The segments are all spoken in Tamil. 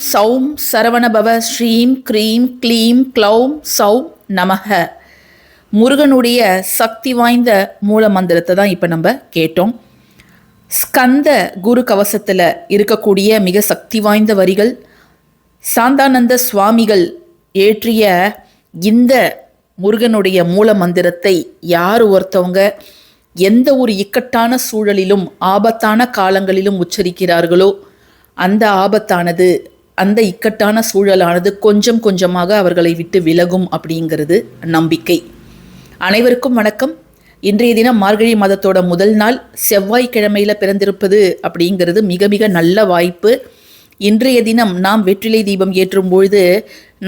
சௌம் சரவணபவ ஸ்ரீம் க்ரீம் க்ளீம் க்ளௌம் சௌம் நமக முருகனுடைய சக்தி வாய்ந்த மூல மந்திரத்தை தான் இப்போ நம்ம கேட்டோம். ஸ்கந்த குரு கவசத்தில் இருக்கக்கூடிய மிக சக்தி வாய்ந்த வரிகள் சாந்தானந்த சுவாமிகள் ஏற்றிய இந்த முருகனுடைய மூல மந்திரத்தை யார் ஒருத்தவங்க எந்த ஒரு இக்கட்டான சூழலிலும் ஆபத்தான காலங்களிலும் உச்சரிக்கிறார்களோ அந்த ஆபத்தானது அந்த இக்கட்டான சூழலானது கொஞ்சம் கொஞ்சமாக அவர்களை விட்டு விலகும் அப்படிங்கிறது நம்பிக்கை. அனைவருக்கும் வணக்கம். இன்றைய தினம் மார்கழி மாதத்தோட முதல் நாள் செவ்வாய்க்கிழமையில் பிறந்திருப்பது அப்படிங்கிறது மிக மிக நல்ல வாய்ப்பு. இன்றைய தினம் நாம் வெற்றிலை தீபம் ஏற்றும் பொழுது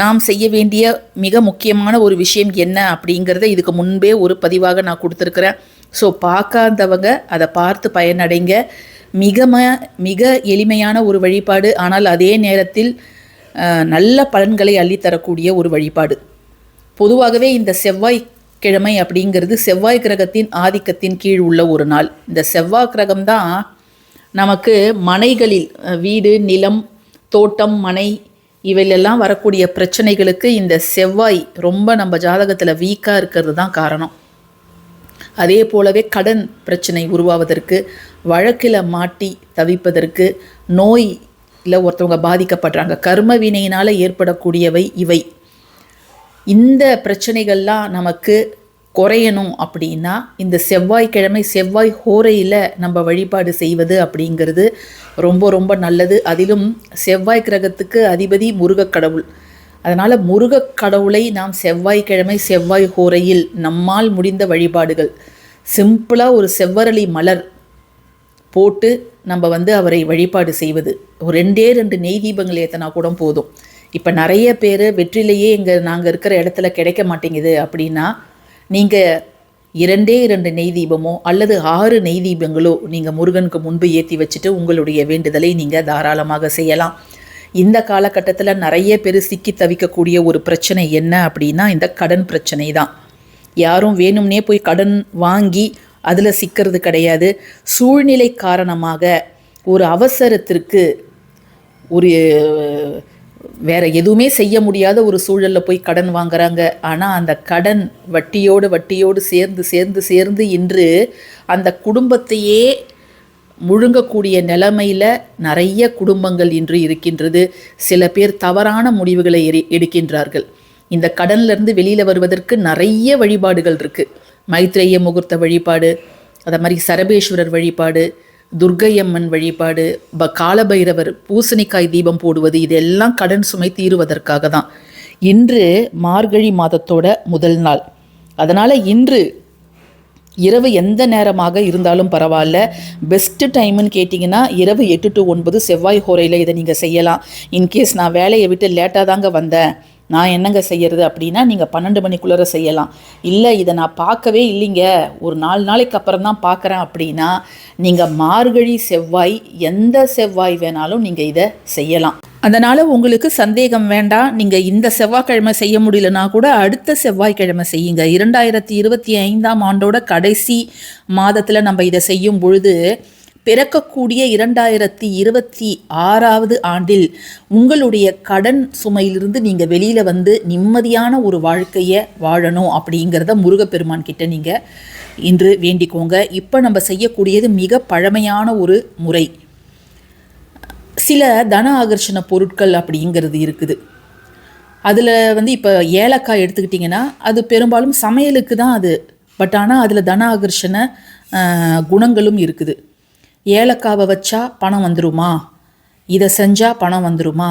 நாம் செய்ய வேண்டிய மிக முக்கியமான ஒரு விஷயம் என்ன அப்படிங்கிறத இதுக்கு முன்பே ஒரு பதிவாக நான் கொடுத்துருக்குறேன். ஸோ பார்க்காதவங்க அதை பார்த்து பயனடைங்க. மிக மிக எளிமையான ஒரு வழிபாடு ஆனால் அதே நேரத்தில் நல்ல பலன்களை அள்ளித்தரக்கூடிய ஒரு வழிபாடு. பொதுவாகவே இந்த செவ்வாய் கிழமை அப்படிங்கிறது செவ்வாய் கிரகத்தின் ஆதிக்கத்தின் கீழ் உள்ள ஒரு நாள். இந்த செவ்வாய் கிரகம்தான் நமக்கு மனைகளில் வீடு நிலம் தோட்டம் மனை இவையிலெல்லாம் வரக்கூடிய பிரச்சனைகளுக்கு இந்த செவ்வாய் ரொம்ப நம்ம ஜாதகத்தில் வீக்காக இருக்கிறது தான் காரணம். அதே போலவே கடன் பிரச்சனை உருவாவதற்கு வழக்கில் மாட்டி தவிப்பதற்கு நோயில் ஒருத்தவங்க பாதிக்கப்படுறாங்க. கர்ம வினையினால் ஏற்படக்கூடியவை இவை. இந்த பிரச்சனைகள்லாம் நமக்கு குறையணும் அப்படின்னா இந்த செவ்வாய்க்கிழமை செவ்வாய் ஹோரையில் நம்ம வழிபாடு செய்வது அப்படிங்கிறது ரொம்ப ரொம்ப நல்லது. அதிலும் செவ்வாய் கிரகத்துக்கு அதிபதி முருகக் கடவுள் அதனால் முருகக் கடவுளை நாம் செவ்வாய்க்கிழமை செவ்வாய் ஹோரையில் நம்மால் முடிந்த வழிபாடுகள். சிம்பிளாக ஒரு செவ்வரளி மலர் போட்டு நம்ம வந்து அவரை வழிபாடு செய்வது. ஒரு ரெண்டே ரெண்டு நெய் தீபங்கள் ஏற்றினா கூட போதும். இப்போ நிறைய பேர் வெற்றிலேயே இங்கே நாங்கள் இருக்கிற இடத்துல கிடைக்க மாட்டேங்குது அப்படின்னா நீங்கள் இரண்டே இரண்டு நெய் தீபமோ அல்லது ஆறு நெய் தீபங்களோ நீங்கள் முருகனுக்கு முன்பு ஏற்றி வச்சுட்டு உங்களுடைய வேண்டுதலை நீங்கள் தாராளமாக செய்யலாம். இந்த காலகட்டத்தில் நிறைய பேர் சிக்கி தவிக்கக்கூடிய ஒரு பிரச்சனை என்ன அப்படின்னா இந்த கடன் பிரச்சனை தான் யாரும் வேணும்னே போய் கடன் வாங்கி அதில் சிக்கிறது கிடையாது. சூழ்நிலை காரணமாக ஒரு அவசரத்திற்கு ஒரு வேற எதுவுமே செய்ய முடியாத ஒரு சூழலில் போய் கடன் வாங்குறாங்க. ஆனால் அந்த கடன் வட்டியோடு வட்டியோடு சேர்ந்து சேர்ந்து சேர்ந்து இன்று அந்த குடும்பத்தையே முழுங்கக்கூடிய நிலைமையில் நிறைய குடும்பங்கள் இன்று இருக்கின்றது. சில பேர் தவறான முடிவுகளை எரி- எடுக்கின்றார்கள். இந்த கடன்ல இருந்து வெளியில் வருவதற்கு நிறைய வழிபாடுகள் இருக்குது மைத்ரேய முகூர்த்த வழிபாடு அதை மாதிரி சரபேஸ்வரர் வழிபாடு துர்க்கையம்மன் வழிபாடு ப காலபைரவர் பூசணிக்காய் தீபம் போடுவது இதெல்லாம் கடன் சுமை தீருவதற்காக தான். இன்று மார்கழி மாதத்தோட முதல் நாள். அதனால் இன்று இரவு எந்த நேரமாக இருந்தாலும் பரவாயில்ல. பெஸ்ட்டு டைம்னு கேட்டிங்கன்னா இரவு எட்டு டு ஒன்பது செவ்வாய் ஹோரையில் இதை நீங்கள் செய்யலாம். இன்கேஸ் நான் வேலையை விட்டு லேட்டாக தாங்க வந்தேன். நான் என்னங்க செய்யறது அப்படின்னா நீங்கள் பன்னெண்டு மணிக்குள்ளே செய்யலாம். இல்லை இதை நான் பார்க்கவே இல்லைங்க. ஒரு நாலு நாளைக்கு அப்புறம் தான் பார்க்குறேன் அப்படின்னா நீங்கள் மார்கழி செவ்வாய் எந்த செவ்வாய் வேணாலும் நீங்கள் இதை செய்யலாம். அதனால் உங்களுக்கு சந்தேகம் வேண்டாம் நீங்கள் இந்த செவ்வாய்க்கிழமை செய்ய முடியலனா கூட அடுத்த செவ்வாய்க்கிழமை செய்யுங்க. இரண்டாயிரத்தி இருபத்தி ஐந்தாம் ஆண்டோட கடைசி மாதத்தில் நம்ம இதை செய்யும் பொழுது பிறக்கக்கூடிய இரண்டாயிரத்தி இருபத்தி ஆறாவது ஆண்டில் உங்களுடைய கடன் சுமையிலிருந்து நீங்கள் வெளியில் வந்து நிம்மதியான ஒரு வாழ்க்கையை வாழணும் அப்படிங்கிறத முருகப்பெருமான் கிட்ட நீங்கள் இன்று வேண்டிக்கோங்க. இப்போ நம்ம செய்யக்கூடியது மிக பழமையான ஒரு முறை. சில தன ஆகர்ஷண பொருட்கள் அப்படிங்கிறது இருக்குது. அதில் வந்து இப்போ ஏலக்காய் எடுத்துக்கிட்டிங்கன்னா அது பெரும்பாலும் சமையலுக்கு தான் அது. பட் ஆனால் அதில் தன ஆகர்ஷண குணங்களும் இருக்குது. ஏலக்காவை வச்சா பணம் வந்துருமா? இதை செஞ்சால் பணம் வந்துருமா?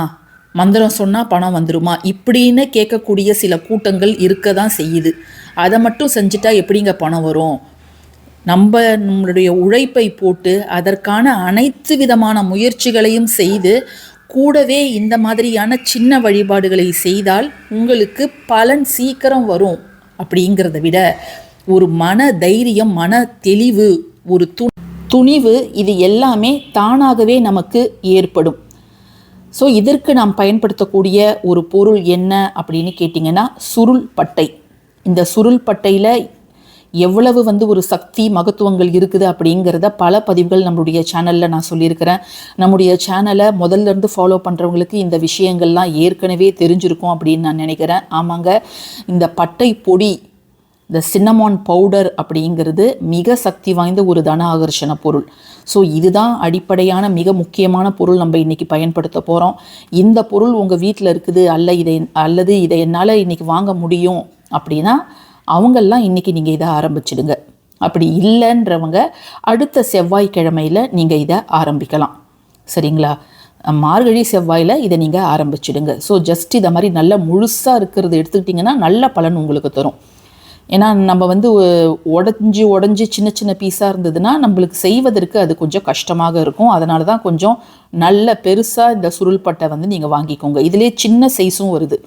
மந்திரம் சொன்னால் பணம் வந்துருமா? இப்படின்னு கேட்கக்கூடிய சில கூட்டங்கள் இருக்க தான் செய்யுது. அதை மட்டும் செஞ்சுட்டா எப்படிங்க பணம் வரும்? நம்ம நம்மளுடைய உழைப்பை போட்டு அதற்கான அனைத்து விதமான முயற்சிகளையும் செய்து கூடவே இந்த மாதிரியான சின்ன வழிபாடுகளை செய்தால் உங்களுக்கு பலன் சீக்கிரம் வரும் அப்படிங்கிறத விட ஒரு மன தைரியம் மன தெளிவு ஒரு து துணிவு இது எல்லாமே தானாகவே நமக்கு ஏற்படும். ஸோ இதற்கு நாம் பயன்படுத்தக்கூடிய ஒரு பொருள் என்ன அப்படின்னு கேட்டிங்கன்னா சுருள் பட்டை. இந்த சுருள் பட்டையில் எவ்வளவு வந்து ஒரு சக்தி மகத்துவங்கள் இருக்குது அப்படிங்கிறத பல பதிவுகள் நம்மளுடைய சேனலில் நான் சொல்லியிருக்கிறேன். நம்முடைய சேனலை முதல்ல இருந்து ஃபாலோ பண்ணுறவங்களுக்கு இந்த விஷயங்கள்லாம் ஏற்கனவே தெரிஞ்சிருக்கும் அப்படின்னு நான் நினைக்கிறேன். ஆமாங்க இந்த பட்டை பொடி இந்த சின்னமான் பவுடர் அப்படிங்கிறது மிக சக்தி வாய்ந்த ஒரு தன ஆகர்ஷண பொருள். ஸோ இதுதான் அடிப்படையான மிக முக்கியமான பொருள் நம்ம இன்றைக்கி பயன்படுத்த போகிறோம் இந்த பொருள் உங்கள் வீட்டில் இருக்குது அல்ல இதை அல்லது இதை என்னால் இன்றைக்கி வாங்க முடியும் அப்படின்னா அவங்கெல்லாம் இன்றைக்கி நீங்கள் இதை ஆரம்பிச்சிடுங்க. அப்படி இல்லைன்றவங்க அடுத்த செவ்வாய்க்கிழமையில் நீங்கள் இதை ஆரம்பிக்கலாம். சரிங்களா? மார்கழி செவ்வாயில் இதை நீங்கள் ஆரம்பிச்சிடுங்க. ஸோ ஜஸ்ட் இதை மாதிரி நல்ல முழுசாக இருக்கிறது எடுத்துக்கிட்டிங்கன்னா நல்ல பலன் உங்களுக்கு தரும். ஏன்னா நம்ம வந்து உடஞ்சி உடஞ்சி சின்ன சின்ன பீஸாக இருந்ததுன்னா நம்மளுக்கு செய்வதற்கு அது கொஞ்சம் கஷ்டமாக இருக்கும். அதனால தான் கொஞ்சம் நல்ல பெருசாக இந்த சுருள்பட்டை வந்து நீங்கள் வாங்கிக்கோங்க. இதிலே சின்ன சைஸும் வருது.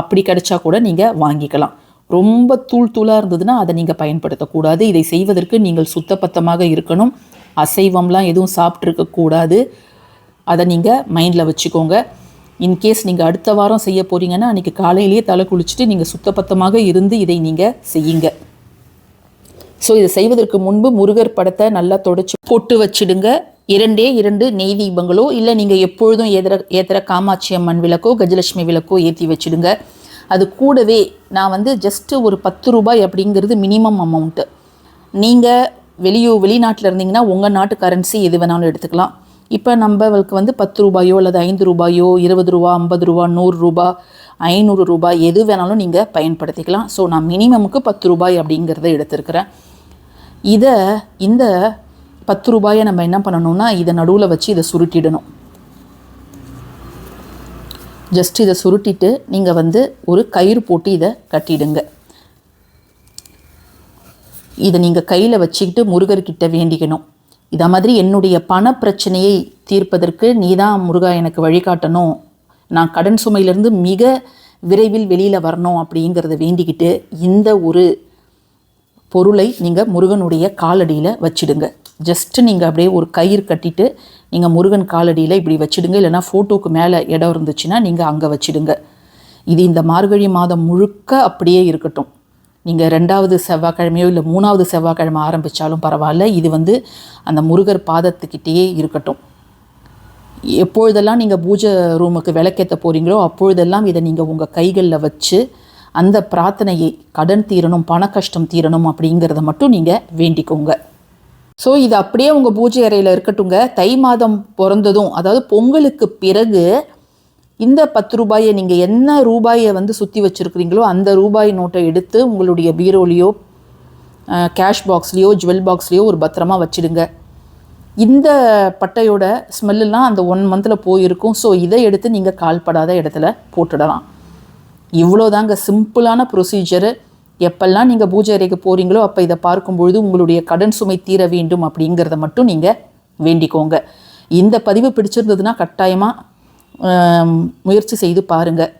அப்படி கிடைச்சா கூட நீங்கள் வாங்கிக்கலாம். ரொம்ப தூள் தூளாக இருந்ததுன்னா அதை நீங்கள் பயன்படுத்தக்கூடாது இதை செய்வதற்கு நீங்கள் சுத்தபத்தமாக இருக்கணும். அசைவம்லாம் எதுவும் சாப்பிட்ருக்கக்கூடாது அதை நீங்கள் மைண்டில் வச்சுக்கோங்க. இன்கேஸ் நீங்கள் அடுத்த வாரம் செய்ய போகிறீங்கன்னா அன்றைக்கி காலையிலேயே தலை குளிச்சுட்டு நீங்கள் சுத்தபத்தமாக இருந்து இதை நீங்கள் செய்யுங்க. ஸோ இதை செய்வதற்கு முன்பு முருகர் படத்தை நல்லா தொடச்சி பொட்டு வச்சிடுங்க. இரண்டே இரண்டு நெய் தீபங்களோ இல்லை நீங்கள் எப்பொழுதும் ஏதர ஏத்தர காமாட்சி அம்மன் விளக்கோ கஜலட்சுமி விளக்கோ ஏற்றி வச்சிடுங்க. அது கூடவே நான் வந்து ஜஸ்ட்டு ஒரு பத்து ரூபாய் அப்படிங்கிறது மினிமம் அமௌண்ட்டு நீங்கள் வெளியூர் வெளிநாட்டில் இருந்தீங்கன்னா உங்கள் நாட்டு கரன்சி எது வேணாலும் எடுத்துக்கலாம். இப்போ நம்மளுக்கு வந்து பத்து ரூபாயோ அல்லது ஐந்து ரூபாயோ இருபது ரூபா ஐம்பது ரூபா நூறு ரூபா ஐநூறு ரூபாய் எது வேணாலும் நீங்கள் பயன்படுத்திக்கலாம். ஸோ நான் மினிமமுக்கு பத்து ரூபாய் அப்படிங்கிறத எடுத்திருக்கிறேன். இதை இந்த பத்து ரூபாயை நம்ம என்ன பண்ணணும்னா இதை நடுவில் வச்சு இதை சுருட்டிடணும். ஜஸ்ட் இதை சுருட்டிட்டு நீங்கள் வந்து ஒரு கயிறு போட்டு இதை கட்டிடுங்க. இதை நீங்கள் கையில் வச்சுக்கிட்டு முருகர்கிட்ட வேண்டிக்கணும். இதை மாதிரி என்னுடைய பண பிரச்சனையை தீர்ப்பதற்கு நீ தான் முருகா எனக்கு வழிகாட்டணும் நான் கடன் சுமையிலேருந்து மிக விரைவில் வெளியில் வரணும் அப்படிங்கிறத வேண்டிக்கிட்டு இந்த ஒரு பொருளை நீங்கள் முருகனுடைய காலடியில் வச்சிடுங்க. ஜஸ்ட்டு நீங்கள் அப்படியே ஒரு கயிறு கட்டிட்டு நீங்கள் முருகன் காலடியில் இப்படி வச்சிடுங்க. இல்லைனா ஃபோட்டோக்கு மேலே இடம் இருந்துச்சுன்னா நீங்கள் அங்கே வச்சிடுங்க. இது இந்த மார்கழி மாதம் முழுக்க அப்படியே இருக்கட்டும். நீங்கள் ரெண்டாவது செவ்வாய்க்கிழமையோ இல்லை மூணாவது செவ்வாய்க்கிழமை ஆரம்பித்தாலும் பரவாயில்ல. இது வந்து அந்த முருகர் பாதத்துக்கிட்டேயே இருக்கட்டும். எப்பொழுதெல்லாம் நீங்கள் பூஜை ரூமுக்கு விளக்கேற்ற போகிறீங்களோ அப்பொழுதெல்லாம் இதை நீங்கள் உங்கள் கைகளில் வச்சு அந்த பிரார்த்தனையை கடன் தீரணும் பண கஷ்டம் தீரணும் அப்படிங்கிறத மட்டும் நீங்கள் வேண்டிக்கோங்க. ஸோ இது அப்படியே உங்கள் பூஜை அறையில் இருக்கட்டுங்க தை மாதம் பிறந்ததும் அதாவது பொங்கலுக்கு பிறகு இந்த பத்து ரூபாயை நீங்கள் என்ன ரூபாயை வந்து சுற்றி வச்சுருக்கிறீங்களோ அந்த ரூபாய் நோட்டை எடுத்து உங்களுடைய பீரோலையோ கேஷ் பாக்ஸ்லேயோ ஜுவல் பாக்ஸ்லேயோ ஒரு பத்திரமா வச்சுடுங்க. இந்த பட்டையோட ஸ்மெல்லாம் அந்த ஒன் மந்தில் போயிருக்கும். ஸோ இதை எடுத்து நீங்கள் கால்படாத இடத்துல போட்டுடலாம். இவ்வளோதாங்க சிம்பிளான ப்ரொசீஜரு எப்பெல்லாம் நீங்கள் பூஜை அறைக்கு போகிறீங்களோ அப்போ இதை பார்க்கும் பொழுது உங்களுடைய கடன் சுமை தீர வேண்டும் அப்படிங்கிறத மட்டும் நீங்கள் வேண்டிக்கோங்க. இந்த பதிவு பிடிச்சிருந்ததுன்னா கட்டாயமாக முயற்சி செய்து பாருங்கள்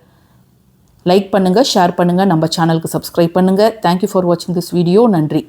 லைக் பண்ணுங்கள் ஷேர் பண்ணுங்கள் நம்ம சேனலுக்கு சப்ஸ்கிரைப் பண்ணுங்கள் தேங்க்யூ ஃபார் வாட்சிங் திஸ் வீடியோ நன்றி.